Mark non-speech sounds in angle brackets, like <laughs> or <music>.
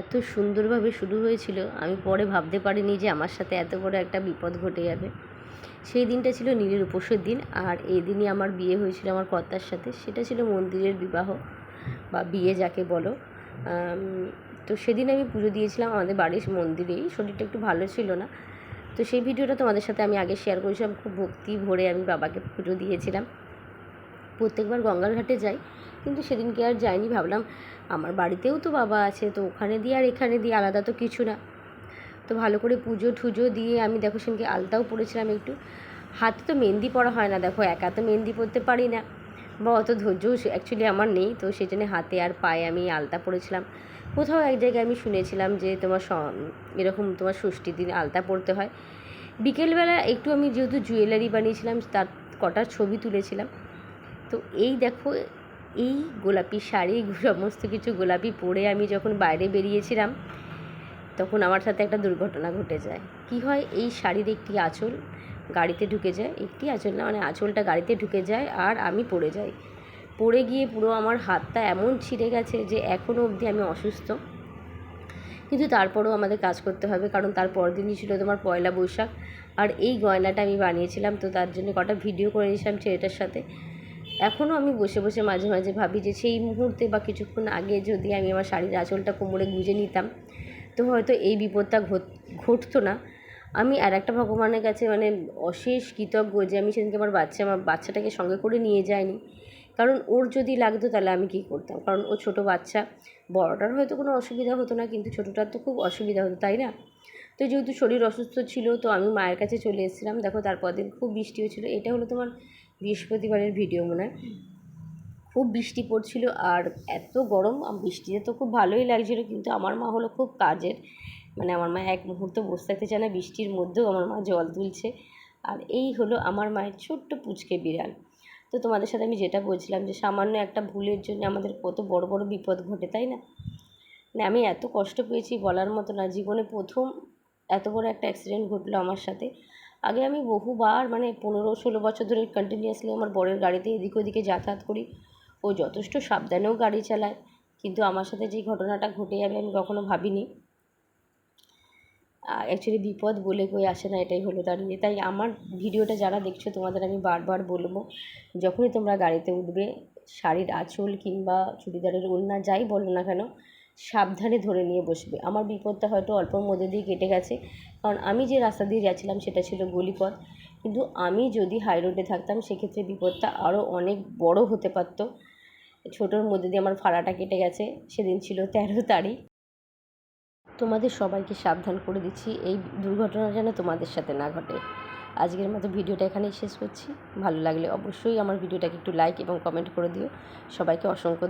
এত সুন্দরভাবে শুরু হয়েছিল, আমি পরে ভাবতে পারিনি যে আমার সাথে এত বড় একটা বিপদ ঘটে যাবে। সেই দিনটা ছিল নীলের উপোসের দিন, আর এই দিনই আমার বিয়ে হয়েছিল আমার কর্তার সাথে। সেটা ছিল মন্দিরের বিবাহ, বা বিয়ে যাকে বলো। তো সেদিন আমি পুজো দিয়েছিলাম আমাদের বাড়ির মন্দিরেই, শরীরটা একটু ভালো ছিল না। তো সেই ভিডিওটা তোমাদের সাথে আমি আগে শেয়ার করেছিলাম, খুব ভক্তি ভরে আমি বাবাকে পুজো দিয়েছিলাম। প্রত্যেকবার গঙ্গার ঘাটে যাই কিন্তু সেদিনকে আর যাইনি, ভাবলাম আমার বাড়িতেও তো বাবা আছে, তো ওখানে দিয়ে আর এখানে দিয়ে আলাদা তো কিছু না। তো ভালো করে পুজো ঠুজো দিয়ে আমি দেখো সেদিনকে আলতাও পরেছিলাম একটু। হাতে তো মেহেন্দি পরা হয় না, দেখো একা তো মেহেন্দি পরতে পারি না। বা অত ধৈর্যও অ্যাকচুয়ালি আমার নেই, তো সেই জন্য হাতে আর পায়ে আমি আলতা পরেছিলাম। কোথাও এক জায়গায় আমি শুনেছিলাম যে তোমার এরকম তোমার ষষ্ঠীর দিন আলতা পরতে হয়। বিকেলবেলা একটু আমি যেহেতু জুয়েলারি বানিয়েছিলাম, তার কটার ছবি তুলেছিলাম। তো এই দেখো এই গোলাপি শাড়ি, <laughs> সমস্ত কিছু গোলাপি পরে আমি যখন বাইরে বেরিয়েছিলাম, তখন আমার সাথে একটা দুর্ঘটনা ঘটে যায়। কি হয়, এই শাড়ির একটি আঁচল গাড়িতে ঢুকে যায়। একটি আঁচল না মানে আঁচলটা গাড়িতে ঢুকে যায় আর আমি পড়ে যাই। পড়ে গিয়ে পুরো আমার হাতটা এমন ছিঁড়ে গেছে যে এখনও অবধি আমি অসুস্থ। কিন্তু তারপরেও আমাদের কাজ করতে হবে, কারণ তার পরের দিনই ছিল তোমার পয়লা বৈশাখ। আর এই গয়নাটা আমি বানিয়েছিলাম, তো তার জন্য কটা ভিডিও করে নিয়েছিলাম ছেলেটার সাথে। এখনও আমি বসে বসে মাঝে মাঝে ভাবি যে সেই মুহূর্তে বা কিছুক্ষণ আগে যদি আমি আমার শাড়ির আঁচলটা কোমরে গুঁজে নিতাম, তো হয়তো এই বিপদটা ঘটতো না। আমি আর একটা ভগবানের কাছে মানে অশেষ কৃতজ্ঞ যে আমি সেদিনকে আমার বাচ্চা, আমার বাচ্চাটাকে সঙ্গে করে নিয়ে যাইনি। কারণ ওর যদি লাগতো তাহলে আমি কী করতাম? কারণ ও ছোটো বাচ্চা, বড়টার হয়তো কোনো অসুবিধা হতো না, কিন্তু ছোটোটার তো খুব অসুবিধা হতো, তাই না? তো যেহেতু শরীর অসুস্থ ছিল, তো আমি মায়ের কাছে চলে এসেছিলাম। দেখো তারপর দিন খুব বৃষ্টি হয়েছিলো। এটা হলো তোমার বৃহস্পতিবারের ভিডিও মনে হয়। খুব বৃষ্টি পড়ছিল আর এত গরম বৃষ্টিতে তো খুব ভালোই লাগছিল কিন্তু আমার মা হলো খুব কাজের। মানে আমার মা এক মুহূর্ত বসে থাকতে চায় না, বৃষ্টির মধ্যেও আমার মা জল তুলছে। আর এই হলো আমার মায়ের ছোট্ট পুচকে বিড়াল। তো তোমাদের সাথে আমি যেটা বলছিলাম যে সামান্য একটা ভুলের জন্য আমাদের কত বড় বড় বিপদ ঘটে, তাই না? মানে আমি এত কষ্ট পেয়েছি বলার মতো না, জীবনে প্রথম এত বড় একটা অ্যাক্সিডেন্ট ঘটলো আমার সাথে। আগে আমি বহুবার মানে পনেরো, ষোলো বছর ধরে কন্টিনিউয়াসলি আমার বরের গাড়িতে এদিক ওদিকে যাতায়াত করি। ও যথেষ্ট সাবধানেও গাড়ি চালায়, কিন্তু আমার সাথে যে ঘটনাটা ঘটে যাবে আমি কখনো ভাবিনি। অ্যাকচুয়ালি বিপদ বলে কই আসে না, এটাই হলো দাঁড়িয়ে তাই আমার ভিডিওটা যারা দেখছ, তোমাদের আমি বারবার বলব, যখনই তোমরা গাড়িতে উঠবে, শাড়ির আঁচল কিংবা চুড়িদারের ওড়না যাই বলো না কেন সাবধানে ধরে নিয়ে বসবে। আমার বিপদটা হয়তো অল্পর মধ্যে দিয়ে কেটে গেছে। কারণ আমি যে রাস্তা দিয়ে যাচ্ছিলাম সেটা ছিল গলিপথ। কিন্তু আমি যদি হাই রোডে থাকতাম, সেক্ষেত্রে বিপদটা আরও অনেক বড় হতে পারতো। ছোটোর মধ্যে দিয়ে আমার ভাড়াটা কেটে গেছে। সেদিন ছিল তেরো তারিখ। তোমাদের সবাইকে সাবধান করে দিচ্ছি। এই দুর্ঘটনা যেন তোমাদের সাথে না ঘটে। আজকের মতো ভিডিওটা এখানেই শেষ করছি। ভালো লাগলে অবশ্যই আমার ভিডিওটাকে একটু লাইক এবং কমেন্ট করে দিও। সবাইকে অসংখ্য